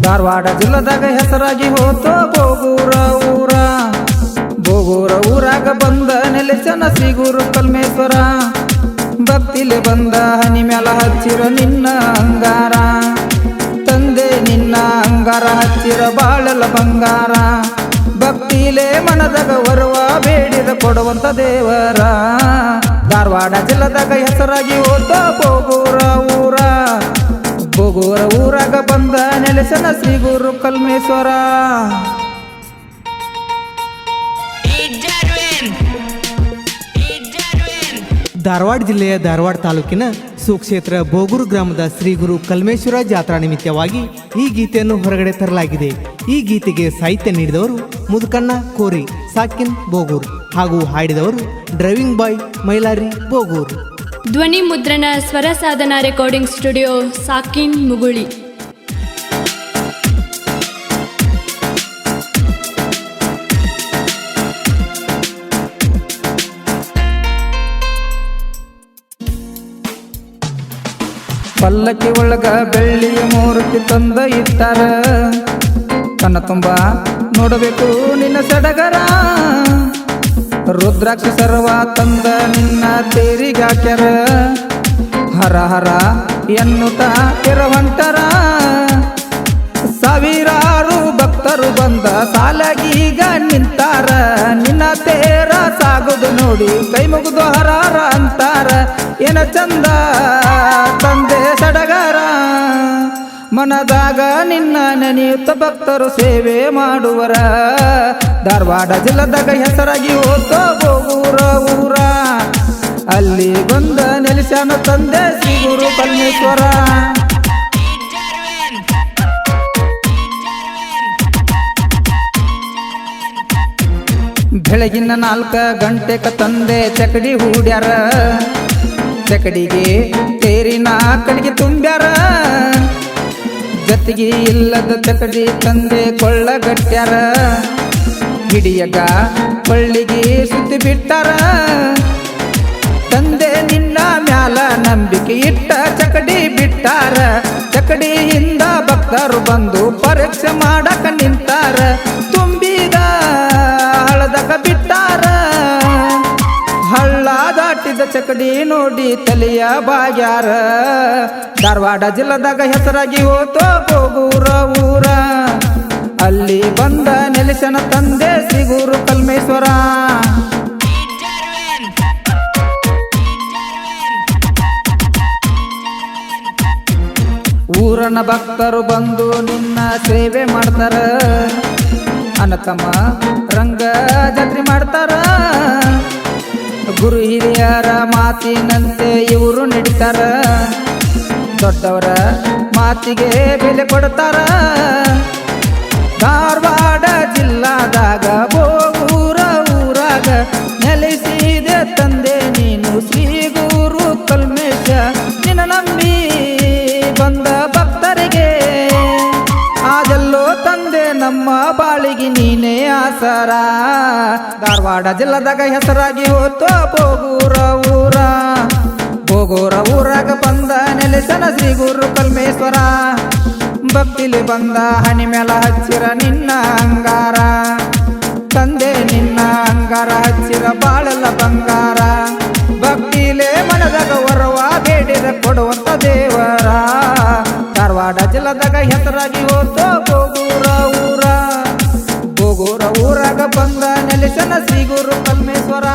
ಧಾರವಾಡ ಜಿಲ್ಲದಾಗ ಹೆಸರಾಗಿ ಹೋತೋ ಬೋಗೂರ ಊರ. ಬೋಗೂರ ಊರಾಗ ಬಂದ ನೆಲೆಸನ ಸಿಗುರು ಗುರು ಕಲ್ಮೇಶ್ವರ ಭಕ್ತಿಲೆ ಬಂದ ಹನಿ ಮ್ಯಾಲ ಹಚ್ಚಿರ ನಿನ್ನ ಅಂಗಾರ. ತಂದೆ ನಿನ್ನ ಅಂಗಾರ ಹಚ್ಚಿರ ಬಾಳಲ ಬಂಗಾರ. ಭಕ್ತಿಲೆ ಮನದಾಗ ಬರುವ ಬೇಡಿದ ಕೊಡುವಂತ ದೇವರ. ಧಾರವಾಡ ಜಿಲ್ಲದಾಗ ಹೆಸರಾಗಿ ಹೋತೋ ಊರಾಗ ಬಂದ ನೆಲೆಸನ ಶ್ರೀ ಗುರು ಕಲ್ಮೇಶ್ವರ. ಧಾರವಾಡ ಜಿಲ್ಲೆಯ ಧಾರವಾಡ ತಾಲೂಕಿನ ಸುಕ್ಷೇತ್ರ ಬೋಗೂರು ಗ್ರಾಮದ ಶ್ರೀ ಗುರು ಕಲ್ಮೇಶ್ವರ ಜಾತ್ರಾ ನಿಮಿತ್ತವಾಗಿ ಈ ಗೀತೆಯನ್ನು ಹೊರಗಡೆ ತರಲಾಗಿದೆ. ಈ ಗೀತೆಗೆ ಸಾಹಿತ್ಯ ನೀಡಿದವರು ಮುದುಕಣ್ಣ ಕೋರಿ, ಸಾಕಿನ್ ಬೋಗೂರು ಹಾಗೂ ಹಾಡಿದವರು ಡ್ರೈವಿಂಗ್ ಬಾಯ್ ಮೈಲಾರಿ ಬೋಗೂರ್. ಧ್ವನಿ ಮುದ್ರಣ ಸ್ವರ ಸಾಧನ ರೆಕಾರ್ಡಿಂಗ್ ಸ್ಟುಡಿಯೋ ಸಾಕಿನ್ ಮುಗುಳಿ. ಪಲ್ಲಕ್ಕಿ ಒಳಗ ಬೆಳ್ಳಿಯ ಮೂರ್ತಿ ತಂದ ಇಟ್ಟಾರ. ತನ್ನ ತುಂಬಾ ನೋಡಬೇಕು ನಿನ್ನ ಸಡಗರ. ರುದ್ರಾಕ್ಷ ಸರ್ವ ತಂದ ನಿನ್ನ ತೇರಿಗಾಕ್ಯಾರ ಹರ ಹರ ಎನ್ನುತ್ತ ಕೆರವಂಟರ ಸಾವಿರಾರು ಭಕ್ತರು ಬಂದ ಸಾಲಾಗೀಗ ನಿಂತಾರ. ನಿನ್ನ ತೇರ ಸಾಗುದು ನೋಡಿ ಕೈ ಮುಗಿದು ಹರಾರ ಅಂತಾರ. ಏನ ಚಂದ ತಂದೆ ಮನದಾಗ ನಿನ್ನ ನೆನೆಯುತ್ತ ಭಕ್ತರು ಸೇವೆ ಮಾಡುವರ. ಧಾರವಾಡ ಜಿಲ್ಲದಾಗ ಹೆಸರಾಗಿ ಹೋತೋ ಬೋಗೂರ ಊರ. ಅಲ್ಲಿ ಬಂದ ನೆಲೆಸನ ತಂದೆ ಶ್ರೀ ಗುರು ಕಲ್ಮೇಶ್ವರ ಬೆಳಗಿನ ನಾಲ್ಕ ಗಂಟೆಕ ತಂದೆ ಚಕಡಿ ಹೂಡ್ಯಾರ. ಚಕಡಿಗೆ ತೇರಿನ ಕಡೆಗೆ ತುಂಬ್ಯಾರ. ಜತಿಗೆ ಇಲ್ಲದ ತಕಡಿ ತಂದೆ ಕೊಳ್ಳಗಟ್ಟ್ಯಾರ. ಹಿಡಿಯಗ ಕೊಳ್ಳಿಗೆ ಸುತ್ತಿ ಬಿಟ್ಟಾರ. ತಂದೆ ನಿನ್ನ ಮ್ಯಾಲ ನಂಬಿಕೆ ಇಟ್ಟ ಚಕಡಿ ಬಿಟ್ಟಾರ. ಚಕಡಿಯಿಂದ ಭಕ್ತರು ಬಂದು ಪರೀಕ್ಷೆ ಮಾಡಕ ನಿಂತಾರ ಚಕಡಿ ನೋಡಿ ತಲೆಯ ಬಾಗ್ಯಾರ ಧಾರವಾಡ ಜಿಲ್ಲದಾಗ ಹೆಸರಾಗಿ ಹೋತೋ ಗೋಗೂರ ಊರ. ಅಲ್ಲಿ ಬಂದ ನೆಲೆಸನ ತಂದೆ ಸಿಗೂರು ಗುರು ಕಲ್ಮೇಶ್ವರ. ಊರನ ಭಕ್ತರು ಬಂದು ನಿನ್ನ ಸೇವೆ ಮಾಡ್ತಾರ. ಅನತಮ್ಮ ರಂಗ ಜಾತ್ರೆ ಮಾಡ್ತಾರ. ಗುರು ಹಿರಿಯರ ಮಾತಿನಂತೆ ಇವರು ನಡೀತಾರ. ದೊಡ್ಡವರ ಮಾತಿಗೆ ಬೆಲೆ ಕೊಡ್ತಾರ. ಧಾರವಾಡ ಜಿಲ್ಲಾದಾಗ ಬೋಗೂರ ಧಾರವಾಡ ಜಿಲ್ಲದಾಗ ಹೆಸರಾಗಿ ಹೋತೋ ಬೋಗೂರ ಊರ. ಬೋಗೂರ ಊರಾಗ ಬಂದ ನೆಲೆಸನ ಶ್ರೀ ಗುರು ಕಲ್ಮೇಶ್ವರ ಭಕ್ತಿಲಿ ಬಂದ ಹನಿ ಮೇಲ ಹಚ್ಚಿರ ನಿನ್ನ ಅಂಗಾರ. ತಂದೆ ನಿನ್ನ ಅಂಗಾರ ಹಚ್ಚಿರ ಬಾಳಲ್ಲ ಬಂಗಾರ. ಭಕ್ತಿಲೇ ಮನದಾಗ ಹೊರವ ಬೇಡಿದ ಕೊಡುವಂತ ದೇವರ ಊರ ಊರಾಗ ಬಂದ ನೆಲೆಸನ ಶ್ರೀ ಗುರು ಪರಮೇಶ್ವರ.